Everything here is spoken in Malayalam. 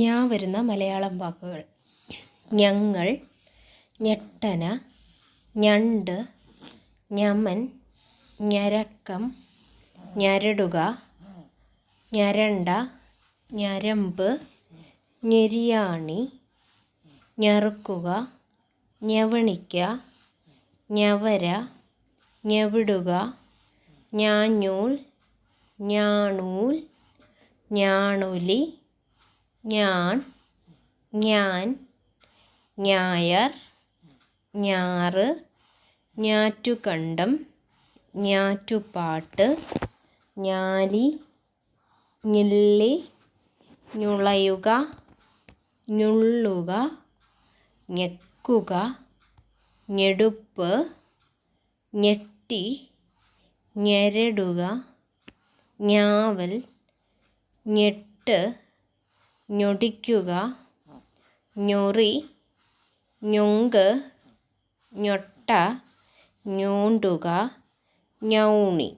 ഞാൻ വരുന്ന മലയാളം വാക്കുകൾ. ഞങ്ങൾ ഞെട്ടന ഞണ്ട് ഞമൻ ഞരക്കം ഞരടുക ഞരണ്ട ഞരമ്പ് ഞെരിയാണി ഞറുക്കുക ഞവണിക്ക ഞവര ഞവിടുക ഞാഞ്ഞൂൽ ഞാണൂൽ ഞാണൊലി ഞാൻ ഞാൻ ഞായർ ഞാറ് ഞാറ്റുകണ്ടം ഞാറ്റുപാട്ട് ഞാലി ഞെള്ളി ഞുളയുക ഞുള്ളുക ഞെക്കുക ഞെടുപ്പ് ഞെട്ടി ഞെരടുക ഞാവൽ ഞെട്ട് ഞൊടിക്കുക ഞൊറി ഞൊങ്ക് ഞൊട്ട ഞോണ്ടുക ഞൗണി.